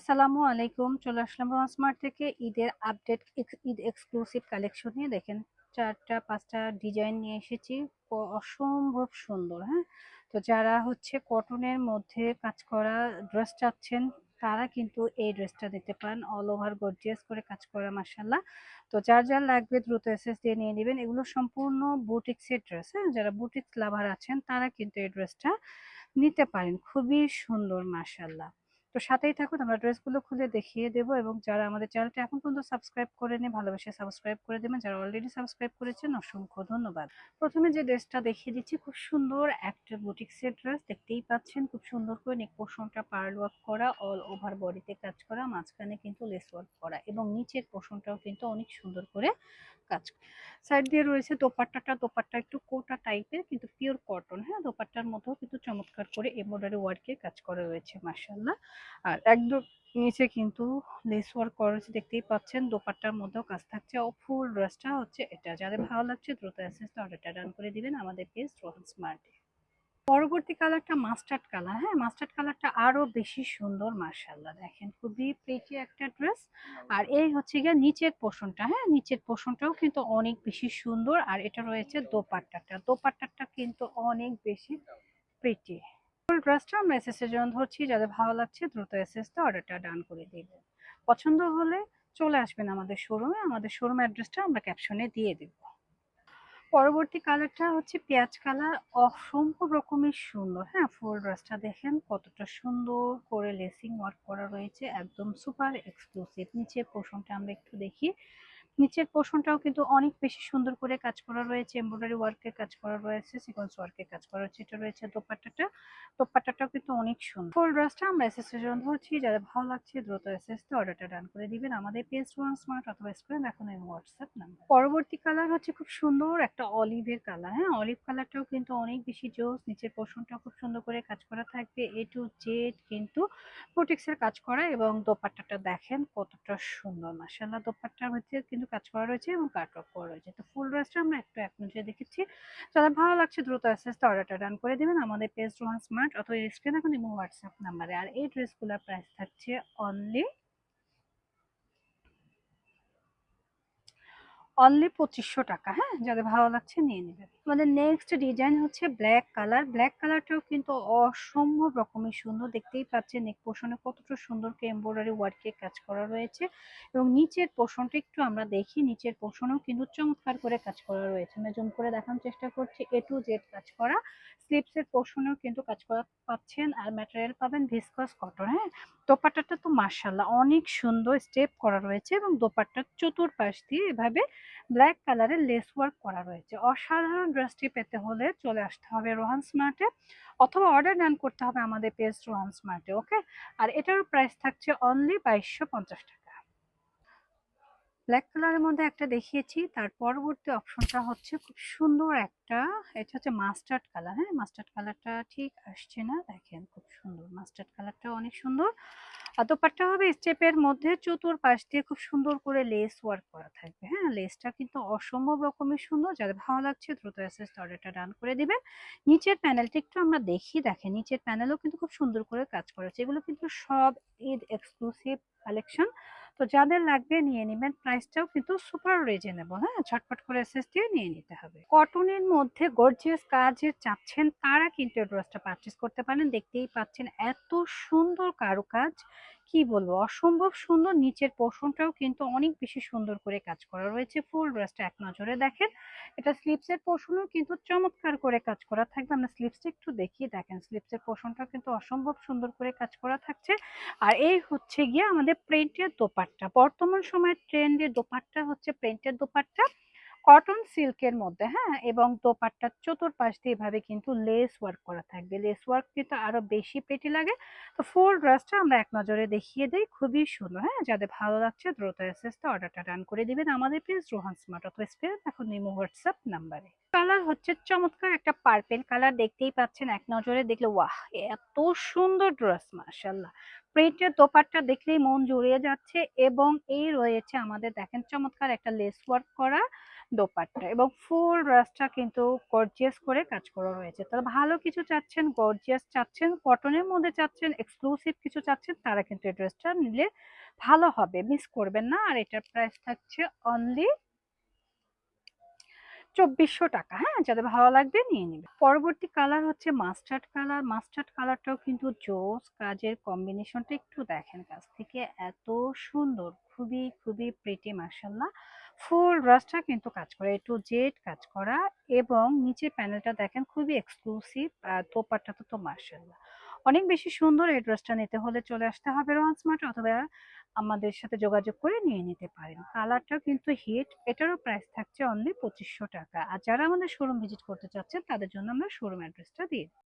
আসসালামু আলাইকুম। চলে আসলাম রোহান থেকে ঈদের আপডেট ঈদ এক্সক্লুসিভ কালেকশন নিয়ে। দেখেন, চারটা, পাঁচটা ডিজাইন নিয়ে এসেছি। অসম্ভব সুন্দর হ্যাঁ? তো যারা হচ্ছে কটনের মধ্যে কাজ করা ড্রেস চাচ্ছেন, তারা কিন্তু এই ড্রেসটা দিতে পারেন। অল ওভার গর্জিয়াস করে কাজ করা মাসাল্লাহ তো যার যার লাগবে দ্রুত এসএস দিয়ে নিয়ে নেবেন। এগুলো সম্পূর্ণ বুটিক্সের ড্রেস হ্যাঁ? যারা বুটিক্স লাভার আছেন, তারা কিন্তু এই ড্রেসটা নিতে পারেন। খুবই সুন্দর মাসাল্লাহ তো সাথেই থাকুন, আমরা ড্রেসগুলো খুলে দেখিয়ে দেবো এবং যারা আমাদের চ্যানেলটা এখন পর্যন্ত সাবস্ক্রাইব করেনি ভালোবেসে সাবস্ক্রাইব করে দেবেন। যারা অলরেডি সাবস্ক্রাইব করেছেন, অসংখ্য ধন্যবাদ। প্রথমে যে ড্রেসটা দেখিয়ে দিচ্ছি, খুব সুন্দর একটা বুটিক্সের ড্রেস, দেখতেই পাচ্ছেন খুব সুন্দর করে নেক পোর্শনটা পার্ল ওয়ার্ক করা অল ওভার বডিতে কাজ করা, মাঝখানে কিন্তু লেস ওয়ার্ক করা এবং নিচের পোর্শনটাও কিন্তু অনেক সুন্দর করে কাজ সাইড দিয়ে রয়েছে দোপাট্টাটা, দোপাট্টা একটু কোটা টাইপের কিন্তু পিওর কটন হ্যাঁ? দোপাট্টার মধ্যেও চমৎকার করে এমব্রয়ডারি ওয়ার্কের কাজ করা রয়েছে মার্শাল্লাহ আর একদম নিচে কিন্তু লেস ওয়ার্ক করা রয়েছে দেখতেই পাচ্ছেন। দোপাট্টার মধ্যেও কাজ থাকছে। ও ফুল ড্রেসটা হচ্ছে এটা। যাদের ভালো লাগছে দ্রুত অ্যাসেসটা অর্ডারটা ডান করে দিবেন আমাদের পেজ রোহান স্মার্টে পরবর্তী কালারটা মাস্টার্ড কালার হ্যাঁ মাস্টার্ড কালারটা আরও বেশি সুন্দর মার্শাল্লাহ দেখেন খুবই প্রিটি একটা ড্রেস আর এই হচ্ছে গিয়ে নিচের পোষণটা হ্যাঁ নিচের পোষণটাও কিন্তু অনেক বেশি সুন্দর। আর এটা রয়েছে দোপাট্টাটা। দোপাট্টাটা কিন্তু অনেক বেশি প্রিটি ফুল ড্রেসটা আমরা ধরছি, যাদের ভালো লাগছে দ্রুত এসএস তে অর্ডারটা ডান করে দিবেন পছন্দ হলে চলে আসবেন আমাদের শোরুমে আমাদের শোরুম অ্যাড্রেসটা আমরা ক্যাপশনে দিয়ে দেব। পরবর্তী কালারটা হচ্ছে পেঁয়াজ কালার, অসম্ভব রকমের সুন্দর। হ্যাঁ ফুল ড্রেসটা দেখেন কতটা সুন্দর করে লেসিং ওয়ার্ক করা রয়েছে, একদম সুপার এক্সক্লুসিভ নিচে পোষণটা আমরা একটু দেখি। নিচের পোর্শনটাও কিন্তু অনেক বেশি সুন্দর করে কাজ করা রয়েছে এমব্রয়ডারি ওয়ার্কের কাজ করা রয়েছে সিকোয়েন্স ওয়ার্কের কাজ করা রয়েছে, এটা রয়েছে দোপাট্টাটা। দোপাট্টাটাও কিন্তু অনেক সুন্দর। ফুল ড্রেসটা আমরা এসএস এর জন্য ধরছি, যাদের ভালো লাগছে দ্রুত এসএস তে অর্ডারটা ডান করে দিবেন। আমাদের পেজ ওয়ান স্মার্ট অথবা স্ক্রিন এখন এই হোয়াটসঅ্যাপ নাম্বার পরবর্তী কালার হচ্ছে খুব সুন্দর একটা অলিভের কালার হ্যাঁ? অলিভ কালারটাও কিন্তু অনেক বেশি জোস, নিচের পোর্শনটাও খুব সুন্দর করে কাজ করা থাকবে। এ টু জেড কিন্তু প্রোটেক্সের কাজ করা এবং দোপাট্টাটা দেখেন কতটা সুন্দর মাসাল্লাহ দোপাট্টার মধ্যে কিন্তু কাজ করা রয়েছে এবং কাটওয়ার্ক করা রয়েছে। তো ফুল ড্রেসটা আমরা একটু এক নজরে দেখেছি। যাদের ভালো লাগছে, দ্রুত আস্তে আস্তে অর্ডারটা ডান করে দেবেন। আমাদের পেজ রোহান স্মার্ট অথবা স্ক্রিন এখন এবং হোয়াটসঅ্যাপ নাম্বারে আর এই ড্রেসগুলোর প্রাইস থাকছে অনলি অনলি পঁচিশশো টাকা। হ্যাঁ যাদের ভালো লাগছে নিয়ে নেবেন। আমাদের নেক্সট ডিজাইন হচ্ছে ব্ল্যাক কালার ব্ল্যাক কালারটাও কিন্তু অসম্ভব রকমের সুন্দর। দেখতেই পাচ্ছেন নেক পোষণে কতটা সুন্দর এমব্রয়ডারি ওয়ার্কের কাজ করা রয়েছে। এবং নিচের পোষণটা একটু আমরা দেখি। নিচের পোষণেও কিন্তু চমৎকার করে কাজ করা রয়েছে। আমি জুম করে দেখানোর চেষ্টা করছি। এ টু জেড কাজ করা। স্লিপসের পোষণেও কিন্তু কাজ করা পাচ্ছেন। আর ম্যাটেরিয়াল পাবেন ভিসকস কটন হ্যাঁ? দোপাট্টাটা তো মার্শাল্লাহ অনেক সুন্দর স্টেপ করা রয়েছে এবং দোপাট্টার চতুর্পাশ দিয়ে এভাবে ব্ল্যাক কালারের লেস ওয়ার্ক করা রয়েছে। অসাধারণ ড্রেসটি পেতে হলে চলে আসতে হবে রোহান স্মার্টে অথবা অর্ডার ডান করতে হবে আমাদের পেজ রোহান স্মার্টে ওকে আর এটার প্রাইস থাকছে অনলি বাইশশো পঞ্চাশ টাকা। ব্ল্যাক কালারের মধ্যে একটা দেখিয়েছি। তার পরবর্তী অপশনটা হচ্ছে খুব সুন্দর একটা, এটা হচ্ছে মাস্টার্ড কালার হ্যাঁ? মাস্টার্ড কালারটা ঠিক আসছে না। দেখেন খুব সুন্দর মাস্টার্ড কালারটা অনেক সুন্দর। আর দোপাট্টা হবে স্টেপের মধ্যে চতুর্পাশ দিয়ে খুব সুন্দর করে লেস ওয়ার্ক করা থাকবে হ্যাঁ? লেসটা কিন্তু অসম্ভব রকমের সুন্দর। যাদের ভালো লাগছে দ্রুত অ্যাসেস অর্ডারটা ডান করে দিবেন। নিচের প্যানেলটা একটু আমরা দেখি, দেখেন নিচের প্যানেলও কিন্তু খুব সুন্দর করে কাজ করা করেছে। এগুলো কিন্তু সব ঈদ এক্সক্লুসিভ কালেকশন তো যাদের লাগবে নিয়ে নেবেন। প্রাইসটাও কিন্তু সুপার রিজনেবল হ্যাঁ? ঝটপট করে এসএস দিয়ে নিয়ে নিতে হবে। কটনের মধ্যে গর্জিয়াস কাজের চাচ্ছেন তারা কিন্তু এই ড্রেসটা পারচেস করতে পারেন। দেখতেই পাচ্ছেন এত সুন্দর কারুকাজ। কি বলব? অসম্ভব সুন্দর নিচের পোর্শনটাও কিন্তু অনেক বেশি সুন্দর করে কাজ করা রয়েছে। ফুল ড্রেসটা এক নজরে দেখেন। এটা স্লিপসের পোর্শনও কিন্তু চমৎকার করে কাজ করা থাকবে। আমরা স্লিপসটা একটু দেখিয়ে দেখেন। স্লিপসের পোর্শনটা কিন্তু অসম্ভব সুন্দর করে কাজ করা থাকছে। আর এই হচ্ছে গিয়ে আমাদের প্রিন্টের দোপাট্টা। বর্তমান সময়ের ট্রেন্ডের দোপাট্টা হচ্ছে প্রিন্টের দোপাট্টা। কটন সিল্কের মধ্যে হ্যাঁ? এবং দোপাট্টার চতুর্পাশ দিয়ে এভাবে কিন্তু লেস ওয়ার্ক করা থাকবে। লেস ওয়ার্ক কিন্তু আরও বেশি পেটি লাগে। তো ফুল ড্রেসটা আমরা এক নজরে দেখিয়ে দিই। খুবই সুন্দর হ্যাঁ? যাদের ভালো লাগছে দ্রুত এসএসটা অর্ডারটা ডান করে দিবেন আমাদের পেজ রোহান স্মার্ট অথবা স্পেস এখন নিমো হোয়াটসঅ্যাপ নাম্বারে কালার হচ্ছে চমৎকার, একটা পার্পেল কালার দেখতেই পাচ্ছেন এক নজরে, দেখলে ওয়াহ, এত সুন্দর ড্রেস মার্শাল্লাহ প্রিন্টের দোপাট্টা দেখলেই মন জুড়িয়ে যাচ্ছে এবং এই রয়েছে আমাদের, দেখেন, চমৎকার একটা লেস ওয়ার্ক করা। দোপাট্টা এবং ফুল ড্রেসটা কিন্তু গর্জিয়াস করে কাজ করা রয়েছে তাহলে ভালো কিছু চাচ্ছেন গর্জিয়াস চাচ্ছেন কটনের মধ্যে চাচ্ছেন এক্সক্লুসিভ কিছু চাচ্ছেন, তারা কিন্তু এই ড্রেসটা নিলে ভালো হবে। মিস করবেন না আর এটার প্রাইস থাকছে অনলি চব্বিশশো টাকা। হ্যাঁ যাদের ভালো লাগবে নিয়ে নেবে। পরবর্তী কালার হচ্ছে মাস্টার্ড কালার মাস্টার্ড কালারটাও কিন্তু জোস কাজের কম্বিনেশনটা একটু দেখেন। কাছ থেকে এত সুন্দর, খুবই খুবই প্রিটি মার্শাল্লাহ ফুল ড্রেসটা কিন্তু কাজ করে একটু জেড কাজ করা এবং নিচে প্যানেলটা দেখেন খুবই এক্সক্লুসিভ আর দোপাট্টা তো তো মার্শাল্লাহ অনেক বেশি সুন্দর এই ড্রেসটা নিতে হলে চলে আসতে হবে রোহান স্মার্ট অথবা আমাদের সাথে যোগাযোগ করে নিয়ে নিতে পারেন কালারটাও কিন্তু হিট, এটারও প্রাইস থাকছে অনলি পঁচিশশো টাকা আর যারা আমাদের শোরুম ভিজিট করতে চাচ্ছেন, তাদের জন্য আমরা শোরুম অ্যাড্রেসটা দিয়ে দিই।